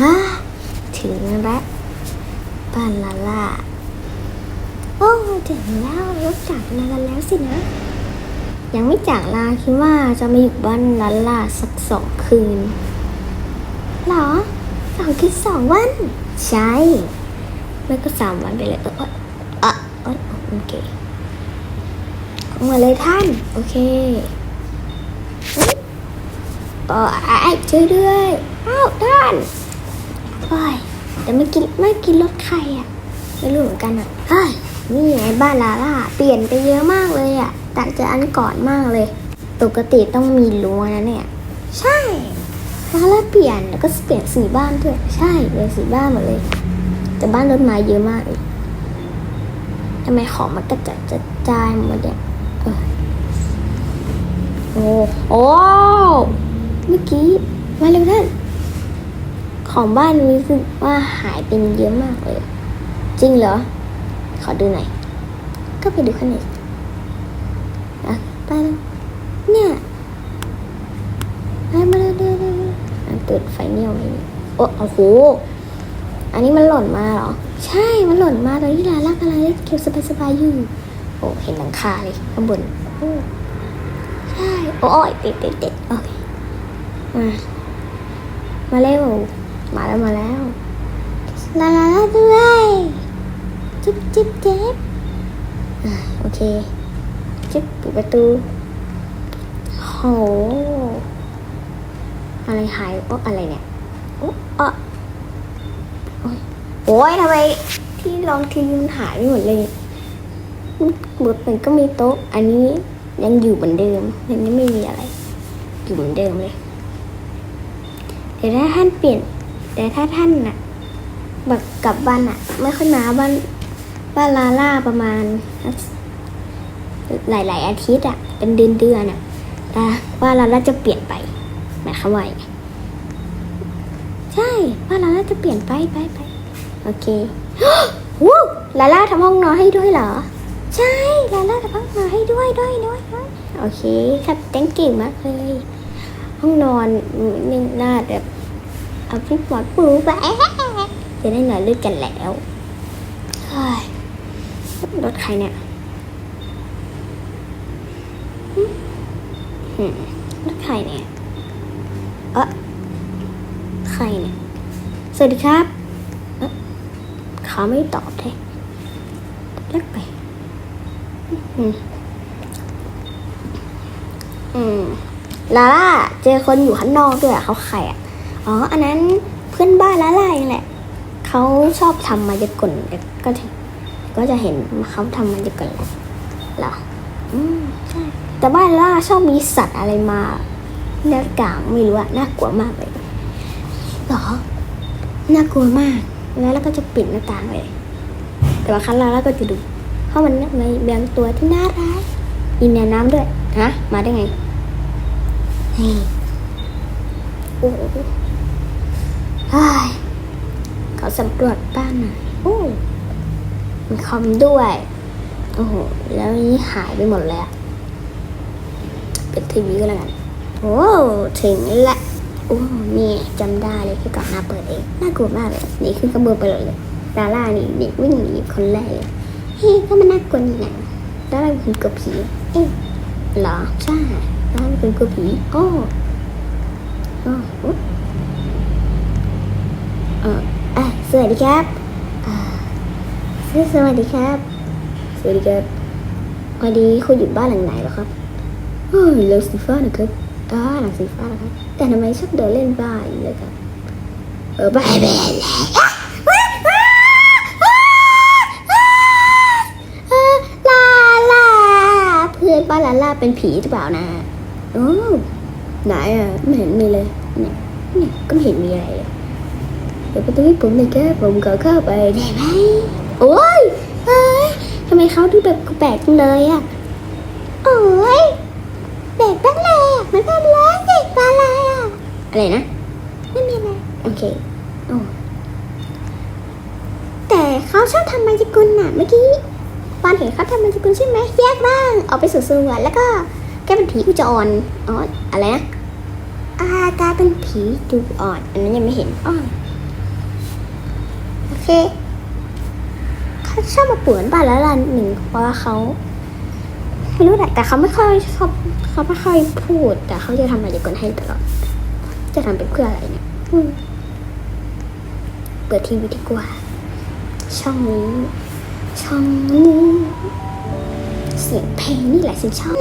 ฮะถึงแล้วบ้านลาล่าโอ้ถึงแล้วรถจากลากันแล้วสินะ ยังไม่จากลาคิดว่าจะมาอยู่บ้านลาล่าสักสองคืนหรอสองคืนสองวัน ใช่ไม่ก็สามวันไปเลยเออเออเออโอเคมาเลยท่าน โอเค เฮ้ยเอไอ้ช่วยด้วยอ้าวท่านโอ้ยแต่ไม่กินไม่กินรถใครอะไม่รู้เหมือนกันอะเฮ้ยนี่ไงบ้านลาล่าเปลี่ยนไปเยอะมากเลยอะต่างจากอันก่อนมากเลย ปกติต้องมีรั้วนะเนี่ย ใช่ลาล่าเปลี่ยนแล้วก็เปลี่ยนสีบ้านด้วยใช่เปลี่ยนสีบ้านหมดเลย แต่บ้านรถไม้เยอะมากเลยทำไมของมันกระจัดกระจายหมดเนี่ยเออโอ้โอ้ เมื่อกี้มาเร็วท่านของบ้านรู้สึกว่าหายเป็นเยอะมากเลย จริงเหรอ ขอดูหน่อย ก็ไปดูข้างในอะไปแล้วเนี่ยไปมาเร็วเร็วเร็วเปิดไฟเนี่ยไว้โอ้โหอันนี้มันหล่นมาเหรอ ใช่ มันหล่นมาตอนที่ลาลากำลังเล่นเกมสบายๆอยู่ โอ้ เห็นหลังคาเลยข้างบนโอ้ใช่ โอ้ยติดติดติดโอเค มา มาเร็ว มาแล้วมาแล้วลาลาลาด้วยจิ๊บจิ๊บเจ็บอ่าโอเค จิ๊บปิดประตู โห อะไรหายโอ้อะไรเนี่ย โอ้อะโอ้ยโอ้ยทำไมที่รองทีมันหายไปหมดเลยบทมันก็มีโต๊ะ อันนี้ยังอยู่เหมือนเดิมอันนี้ไม่มีอะไร อยู่เหมือนเดิมเลย แต่ถ้าท่านเปลี่ยน แต่ถ้าท่านน่ะแบบกลับบ้านอะไม่ค่อยมาบ้านบ้านลาล่าประมาณ หลาย ๆ อาทิตย์อะ เป็นเดือนเดือนๆอะอะบ้านลาล่าจะเปลี่ยนไปหมายความว่าใช่บ้านลาล่าจะเปลี่ยนไปไปไปโอเควู้ลาล่าทำห้องนอนให้ด้วยเหรอ ใช่ลาล่าทำห้องนอนให้ด้วยด้วยด้วยด้วยโอเค ครับเต้นเก่งมากเลย ห้องนอนนี่น่าแบบ เอาพี่ปอดปูไปจะได้นอนด้วยกันแล้วเฮ้ยรถใครเนี่ยรถใครเนี่ยเออใครเนี่ย สวัสดีครับเขาไม่ตอบเลยเล็กไป อืมอืมลาล่าเจอคนอยู่ข้างนอกด้วยเขาใครอะ อ๋อ อันนั้นเพื่อนบ้านละลายแหละ เขาชอบทำมายากลก็จะก็จะเห็นเขาทำมายากลเหรออืมใช่ แต่บ้านล่าชอบมีสัตว์อะไรมาหน้ากางไม่รู้อะน่ากลัวมากเลยหรอ น่ากลัวมาก แล้วเราก็จะปิดหน้าต่างเลย แต่ว่าครั้งแรกเราก็จะดูเพราะมันในบางตัวที่น่ารักมีแมวน้ำด้วย ฮะ มาได้ไงนี่โอ้โหเฮ้ยเขาสำรวจบ้านหน่อยโอ้มีคอมด้วย โอ้โห แล้วนี่หายไปหมดเลยอะเป็นทีวีก็แล้วกัน โอ้ถึงละโอ้นี่จำได้เลยที่ก่อนหน้าเปิดเอง น่ากลัวมากเลยนี่ขึ้นกระเบื้องไปเลยเลยดาร่านี่นี่วิ่งหนีคนแรกเลยเฮ้ยก็มันน่ากลัวนี่นะดาร่าเป็นคนกลัวผี เอ๊ะเหรอ ใช่ดาร่าเป็นคนกลัวผี โอ้โอ้โอ้เอออะสวัสดีครับอ่าสวัสดีครับ สวัสดีครับวันนี้คุณอยู่บ้านหลังไหนหรอครับเฮ้ยหลังสีฟ้านะครับอ่าหลังสีฟ้านะครับ แต่ทำไมชอบเดินเล่นบ้านเลยครับ เออบ้านแม่เลาลาเพื่อนบ้านลาลาเป็นผีหรือเปล่านะโอ้ไหนอะไม่เห็นมีเลยเนี่ยเนี่ยก็ไม่เห็นมีอะไรเลย ดี๋ยวประตูให้ผมหน่อยครับผมขอเข้าไปได้ไหมโอ้ยเฮ้ยทำไมเขาดูแบบแปลกจังเลยอะโอ้ยแปลกจังเลยอะมันเป็นอะไรเด็กอะไรอะอะไรนะไม่มีอะไรโอเคโอ้แต่เขาชอบทำมายากลน่ะเมื่อกี้ปานเห็นเขาทำมายากลใช่ไหมแยกบ้างออกไปสู่สวนแล้วก็แก้เป็นผีกุจรอ๋ออะไรนะอ่าากลายเป็นผีดูอ่อน อันนั้นยังไม่เห็นอ่อนโอ เคเขาชอบมาป่วนบ้านแล้วล่ะหนึ่งเพราะว่าเขาไม่รู้แหละแต่เขาไม่ค่อยชอบเขาไม่ค่อยพูด แต่เขาจะทำอะไรก่อนให้ตลอดจะทำเป็นเพื่ออะไรเนี่ยเปิดทีวีดีกว่า ช่องนี้ ช่องนี้เสียงเพลงนี่แหละสิชอบ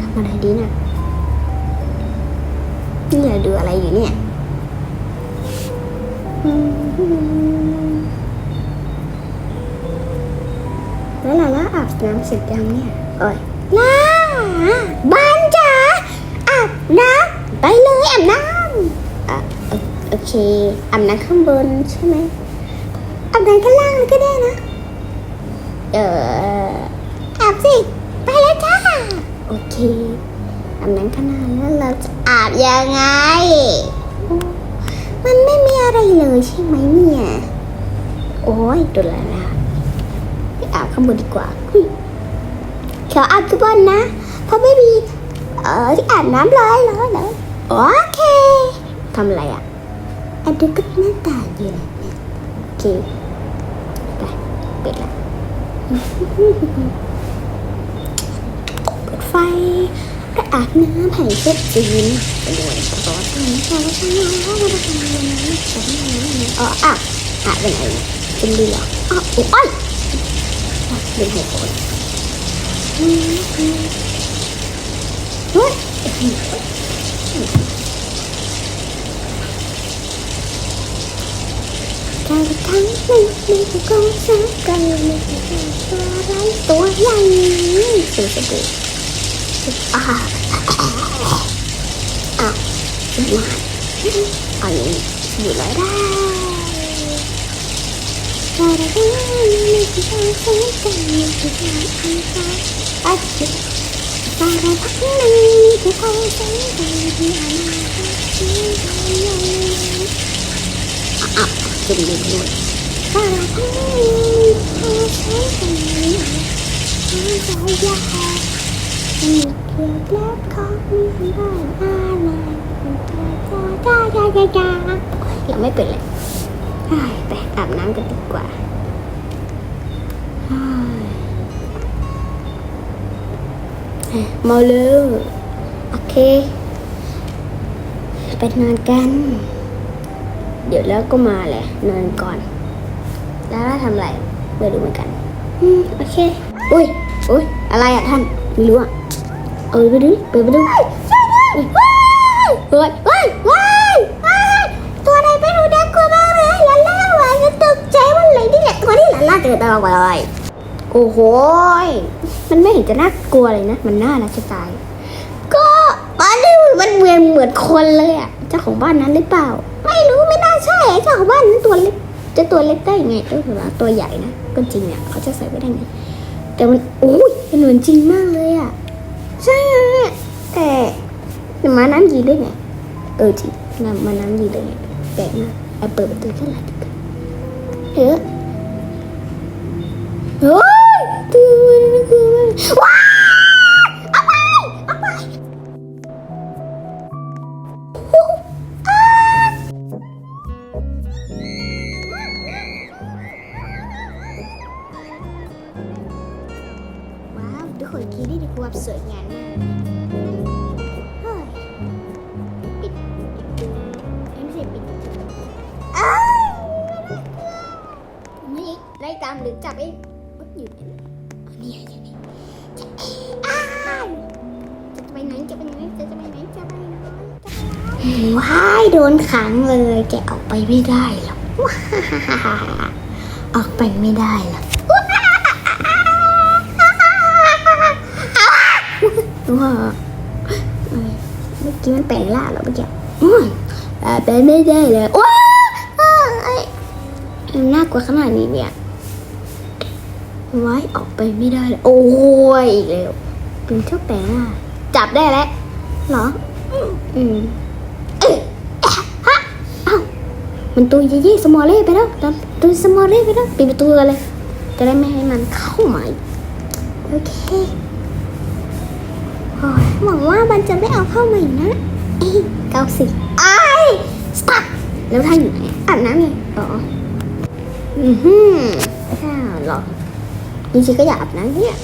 ทำอะไรดีเนี่ย นี่เราดูอะไรอยู่เนี่ยแล้วลาล่าอาบน้ำเสร็จยังเนี่ยโอ้ยล่าบ้านจ๋าอาบน้ำไปเลยอาบน้ำอะโอโอเคอาบน้ำข้างบนใช่ไหมอาบน้ำข้างล่างก็ได้นะ เอออาบสิ ไปแล้วจ้า โอเค อาบน้ำข้างหน้าแล้วเราจะอาบยังไง มันไม่มีอะไรเลยใช่ไหมเนี่ย โอ้ยตัวละนะไปอาบข้างบนดีกว่าอุ๊ยขออาบทุกวันนะ เพราะไม่มี เออที่อาบน้ำเลยเลยเลยโอเคทำอะไรอะอันดูก็หน้าตาอยู่นะเนี่ยโอเคไปปิดละเปิดไฟ และอาบน้ำให้เสร็จจีนไปด้วยขอทำให้เราชนะเราทำยังไงฉันอ๋ออะอาบเป็นไงเนี่ยเป็นดีเหรออ๋อโอ้ยเป็นหัวคนเฮ้ยการทั่งหนึ่งในกองสังกันในตัวไรตัวใหญ่สุดสุด อ่าอ้าวสุดมาอันนี้อยู่ไรได้การกระทั่งหนึ่งในกองสังกันในตัวไรตัวอัดจิการกระทั่งหนึ่งในกองสังกันในตัวไรอ้าวเป็นเรื่องด้วยการกระทั่งหนึ่งในกองสังกันในตัวไร มีเกียรติและของมีบ้านอะไรจ้าจ้าจ้าจ้ายังไม่เป็นเลยไปอาบน้ำกันดีกว่ามาเลยโอเค ไปนอนกัน เดี๋ยวแล้วก็มาแหละนอนก่อน แล้วทำอะไรไม่รู้เหมือนกันโอเค อุ้ยอุ้ยอะไรอะท่านไม่รู้อะ เออไปดูดิเปิดไปดูเฮ้ยเฮ้ยเฮ้ยเฮ้ยตัวอะไรไม่รู้น่ากลัวมากเลยลาล่าวานจะตกใจว่าอะไรนี่แหละตัวที่ลาล่าเจอตลอดเลยโอ้โหมันไม่เห็นจะน่ากลัวเลยนะ มันน่ารักจะตายก็บ้านนี่มันเหมือนเหมือนคนเลยอะเจ้าของบ้านนั้นหรือเปล่า ไม่รู้ไม่น่าใช่เจ้าของบ้านนั้นตัวเล็กจะตัวเล็กได้ยังไงก็คือว่าตัวใหญ่นะก็จริงอะเขาจะใส่ไว้ได้ไงแต่มันโอ้ยมันเหมือนจริงมากเลยอะ ใช่แต่แต่มาน้ำยีได้ไงเออจริงน้ำมาน้ำยีได้ไงแปลกมากไอเปิดประตูแค่ไหนเออเฮ้ยตัวมันคือว้า ว้าวทุกคนคิดได้ดีความสวยงามมากเฮ้ยปิดปิดดูไม่ใช่ปิดอ้าวนี่ไล่ตามหรือจับเองอุ๊ยอยู่นี่อยู่นี่จะเอ๊ะอ้าวจะไปไหนจะไปไหนจะจะไปไหนจะไปไหนว้ายโดนขังเลยแกออกไปไม่ได้หรอกว้าออกไปไม่ได้หรอก ว่าเมื่อกี้มันแปลงร่างเหรอเมื่อกี้อืมแต่เป็นไม่ได้เลยว้าอ้าวไอ้มันน่ากลัวขนาดนี้เนี่ยไว้ออกไปไม่ได้เลยโอ้ยอีกแล้วเป็นเจ้าแปลงร่าจับได้แล้วหรอ อืมเอ๊ะแอฮะเอ้ามันตัวเย่ๆสมอลเล่ไปแล้วตัวสมอลเล่ไปแล้วปิดประตูกันเลย จะได้ไม่ให้มันเข้ามา โอเค หวังว่ามันจะไม่เอาเข้ามาอีกนะเอ้ยเก้าสิบไอ้สตั๊แล้วท่านอยู่ไหนอาบน้ำไงอ๋ออือหืออ้าวหรอจริงๆก็อยากอาบน้ำเนี่ย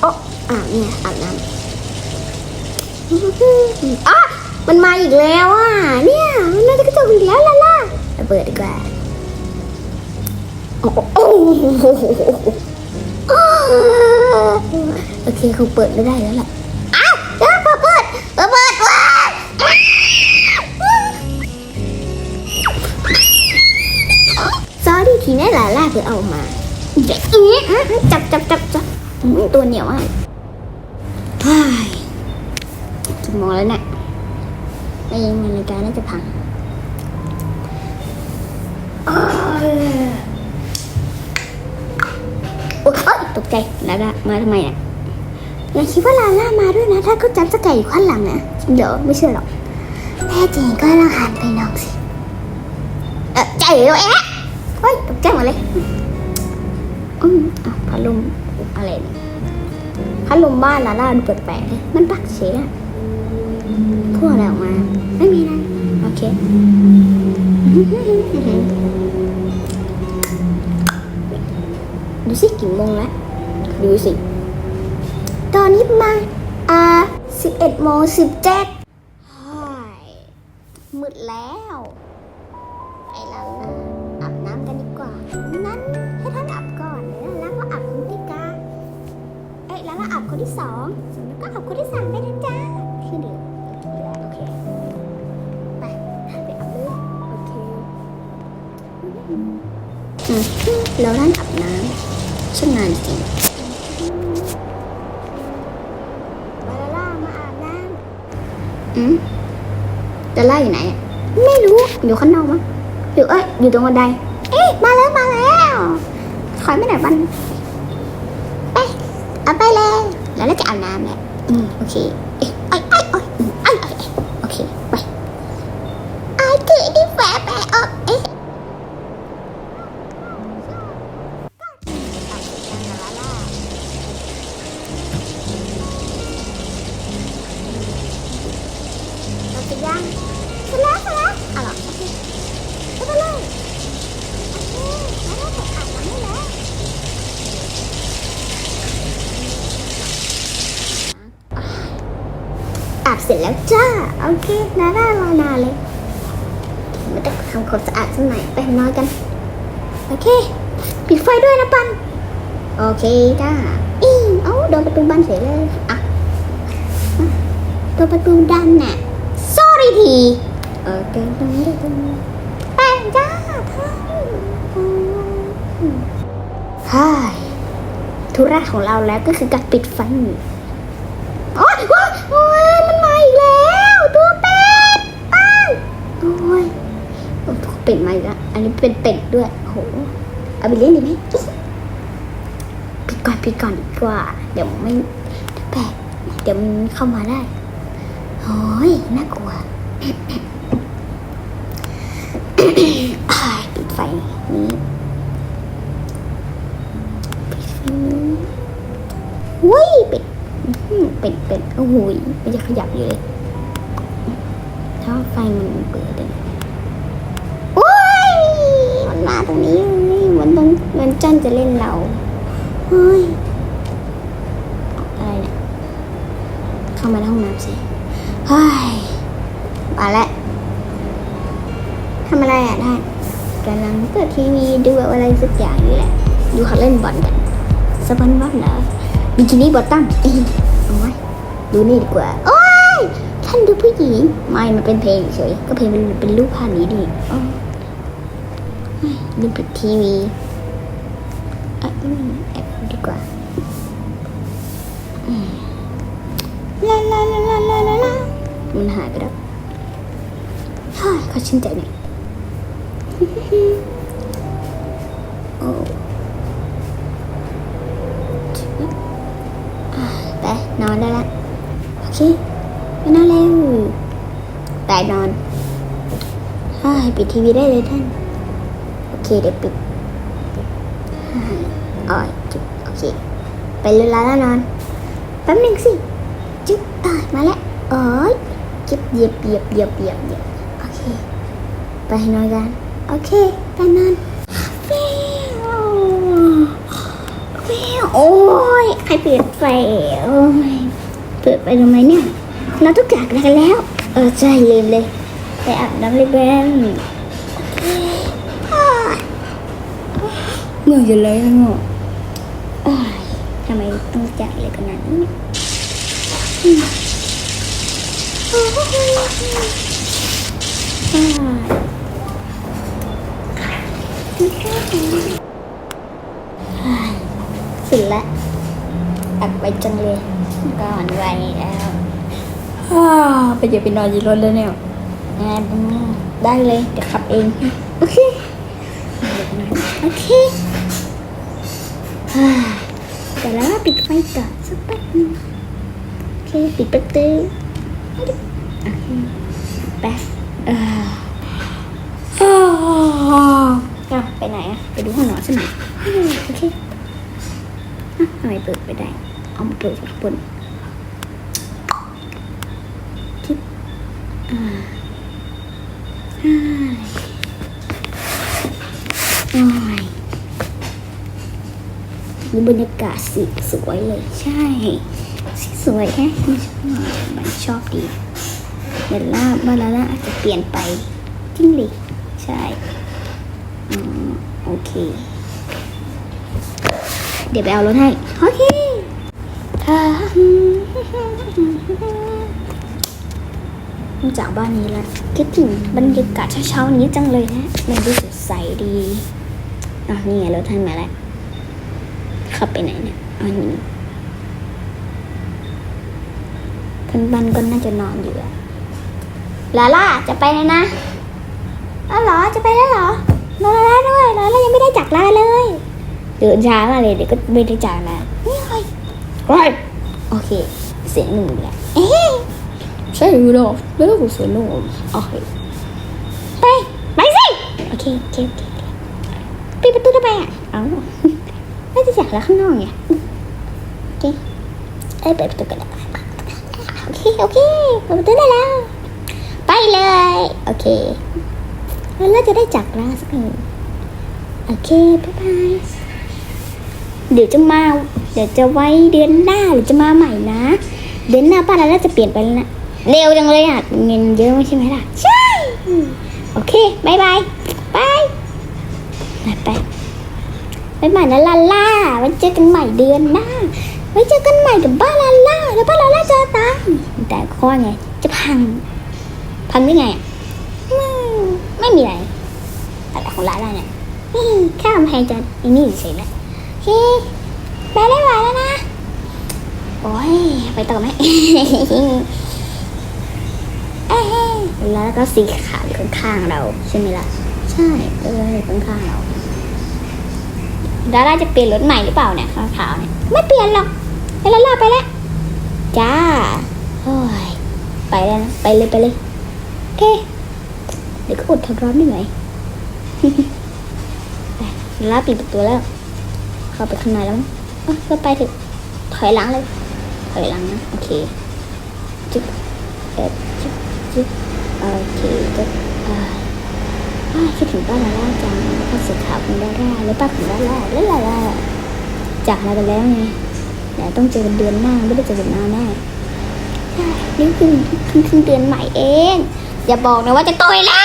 โอ้อาบเนี่ยอาบน้ำอื้อหืออะมันมาอีกแล้วอะเนี่ยมันมาจะกระจกอีกแล้วล่ะล่ะเบิดดีกว่าโอ้โห โอ้โหโอเคคงเปิดไม่ได้แล้วแหละอ้าวเดี๋ยวเปิดเปิดเปิดเปิดว้าซอรี่ทีนี้หลาล่าคือเอามาเด็กอย่างนี้อะจับจับจับจับอืมตัวเหนียวอะเฮ้ยกี่โมงแล้วเนี่ยไม่ยังนาฬิกาน่าจะพังโอ้ยโอ๊ยเอ้ยตกใจลาล่ามาทำไมอะ อย่าคิดว่าลาล่ามาด้วยนะ ถ้าเขาจำสแกอยู่ข้างหลังนะจริงเหรอไม่เชื่อหรอกแน่จริงก็ลองหันไปน้องสิเออใจเอแอะเฮ้ยตกใจหมดเลยอืมอะพัดลมอะไรเนี่ยพัดลมบ้านลาล่าดูแปลกๆเลยมันปักเสียพูดอะไรออกมา ไม่มีนะโอเคดูสิกี่โมงแล้วดูสิ ตอนนี้มา อ่าสิบเอ็ดโมงสิบเจ็ดมืดแล้ว ไปแล้วนะอาบน้ำกันดีกว่า นั้นให้ท่านอาบก่อนแล้วแล้วก็อาบคนที่กาเอ้ยแล้วก็อาบคนที่สองแล้วก็อาบคนที่สามไปนะจ๊ะที่หนึ่งโอเค ไป ไปอาบเลยโอเคอืมแล้วท่านอาบน้ำช่างนานจริง อืมดาล่าอยู่ไหน ไม่รู้ อยู่ข้างนอกมั้งอยู่เอ้ย อยู่ตรงบันได เอ๊ะ มาแล้ว มาแล้ว คอยไม่ไหนอยบันไป เอาไปเลย แล้วเราจะอาบน้ำแหละ อืม โอเค ย่างเสร็จแล้วเสร็จแล้วอะเหรอโอเคไปไปเลยโอเคแล้วเราจะอาบน้ำให้แล้วอาบเสร็จแล้วจ้าโอเคนาด้ารอนานเลยไม่ต้องทำความสะอาดสักหน่อยไปนอนกันโอเคปิดไฟด้วยนะปันโอเคจ้าอีเอ้าโดนประตูบ้านเสียเลยอะโดนประตูดันน่ะ sorry ทีเออเดินตรงนี้ตรงนี้แป้งจ้าท่านฮ่ายธุระของเราแล้วก็คือการปิดไฟโอ๊ยโอ๊ยโอ๊ยมันมาอีกแล้วตัวเป็ดป้างโอ้ยโอ้ยเป็ดมาอีกแล้วอันนี้เป็นเป็ดด้วยโหเอาไปเลี้ยงดีไหมปิดก่อนปิดก่อนดีกว่า เดี๋ยวไม่แปลกเดี๋ยวมันเข้ามาได้โอ้ยน่ากลัวอ้าย ปิดไฟนี้ปิดไฟนี้อุ้ยเป็ดเป็ดเป็ดโอ้โหยไม่จะขยับอยู่เลยถ้าไฟมันเปิดเลยโอ้ยมันมาตรงนี้เหมือนตรงมือนจันจะเล่นเราเฮ้ยอะไรเนี่ยเข้ามาในห้องน้ำสิเฮ้ย มาแล้วทำอะไรอะได้กำลังเปิดทีวีดูอะไรสักอย่างนี่แหละ ดูเขาเล่นบอลกันสปอนบอลเหรอบิกินี่บอตตัมเอ้ยเอาไว้ดูนี่ดีกว่า โอ้ยท่านดูผู้หญิง ไม่ มันเป็นเพลงเฉย ก็เพลงมันเป็นรูปภาพนี้ดีอ๋อเฮ้ยลืมปิดทีวีอะแอบดีกว่าลาลาลาลาลาลามันหายไปแล้ว เฮ้ยเขาชื่นใจหน่อยโอ้อะไปนอนได้ละ โอเค ไปนอนเร็วไปนอนเฮ้ยปิดทีวีได้เลยท่าน โอเค เดี๋ยวปิดเฮ้ยอ๋อจุดโอเค ไปเลยลาล่านอนแป๊บหนึงสิ จุ๊บอะมาแล้วโอ้ยเก็บเหยียบเหยียบเหยียบเหยียบเหยียบโอเค ไปนอนกันโอเคไปนอนแมวแมวโอ้ยใครเปิดไฟโอ้ยเปิดไปทำไมเนี่ยเราต้องจากกันแล้ว เออใช่ลืมเลยไปอาบน้ำเลยแบนเมื่อจะเลยงอโอ้ยทำไมต้องจากเลยขนาดนี้เนี่ยอืมโอ้ยอ้าย สุดละอักไปจังเลยก่อนวัยแล้วฮ่าไปเดี๋ยวไปนอนยีรถแล้วเนี่ยงานได้เลยเดี๋ยวขับเอง โอเค โอเคฮ่าเดี๋ยวแล้วปิดไฟก่อนสักแป๊บนึงโอเค ปิดประตูโอเคไปเอ่ออ่ะไปไหนอะไปดูห้องนอนใช่ไหมอืมโอเคอะทำไมเปิดไปได้ เอามาเปิดสักคนทิปอ่าใช่อยดูบรรยากาศสิสวยเลยใช่สีสวยแฮะไม่ชอบมันชอบดีเดี๋ยวล่าบาลาล่าอาจจะเปลี่ยนไปจริงดิใช่ โอเค เดี๋ยวไปเอารถให้ โอเคอ่าจากบ้านนี้แล้วคิดถึงบรรยากาศเช้าๆนี้จังเลยนะมันดูสดใสดีอะนี่ไงรถท่านมาแล้วขับไปไหนเนี่ยอันนี้พื่อนบ้านก็น่าจะนอนอยู่อะลาล่าจะไปแล้วนะอ้าวเหรอจะไปแล้วเหรอ ลาล่าด้วยลาล่ายังไม่ได้จากลาเลย เดินช้ามากเลยเดี๋ยวก็ไม่ได้จากลานี่ไงไปโอเค เสียงหนึ่งแล้วเอ๊ะใช่อยู่หรอกแล้วก็สวนนมโอเคไปไปสิโอเคโอเคโอเคปิดประตูทำไมอะเอ้าน่าจะอยากแล้วข้างนอกไงโอเคเอ้ยเปิดประตูกันได้โอเคโอเคเปิดประตูได้แล้ว ไปเลย โอเค แล้วเราจะได้จากลาสักหนึ่งโอเคบ๊ายบายเดี๋ยวจะมา เดี๋ยวจะไว้เดือนหน้าหรือจะมาใหม่นะ เดือนหน้าป้าเราจะเปลี่ยนไปแล้วนะเร็วจังเลยอะเงินเยอะไม่ใช่ไหมล่ะใช่โอเคบายบายบายไปไปไปใหม่นะลาล่าไว้เจอกันใหม่เดือนหน้าไว้เจอกันใหม่กับบ้านลาล่าแล้วบ้านลาล่าจะตายแต่ข้อไงจะพังพังได้ไงอะ ไม่มีอะไรอะไรของลาล่าเนี่ยอืมแค่กำแพงจะอันนี่เฉยๆและโอเคไปได้ไหวแล้วนะ โอ้ย ไปต่อไหมเอ้ยแล้วก็สีขาวอยู่ข้างๆเรา ใช่ไหมล่ะ ใช่เอออยู่ข้างๆเราดาราจะเปลี่ยนรถใหม่หรือเปล่าเนี่ยขาวๆเนี่ยไม่เปลี่ยนหรอกไปแล้วล่าไปแล้วจ้าโอ้ยไปแล้วนะไปเลยไปเลยโอเค เดี๋ยวก็อดทนร้อนไม่ไหวไปดาราปิดประตูแล้ว เข้าไปข้างในแล้วมั้งอะก็ไปเถอะถอยหลังเลย ถอยหลังนะ โอเค จึ๊บเอ็ดจึ๊บจึ๊บโอเคจึ๊บอ่าอ่าคิดถึงป้าลาล่าจังป้าสีขาวของดาร่าแล้วป้าของดาร่าแล้วลาล่าจากเรากันแล้วไงเดี๋ยวต้องเจอกันเดือนหน้าไม่ได้เจอกันนานแน่ใช่นี่คือครึ่งครึ่งเดือนใหม่เอง อย่าบอกนะว่าจะโตยแล้ว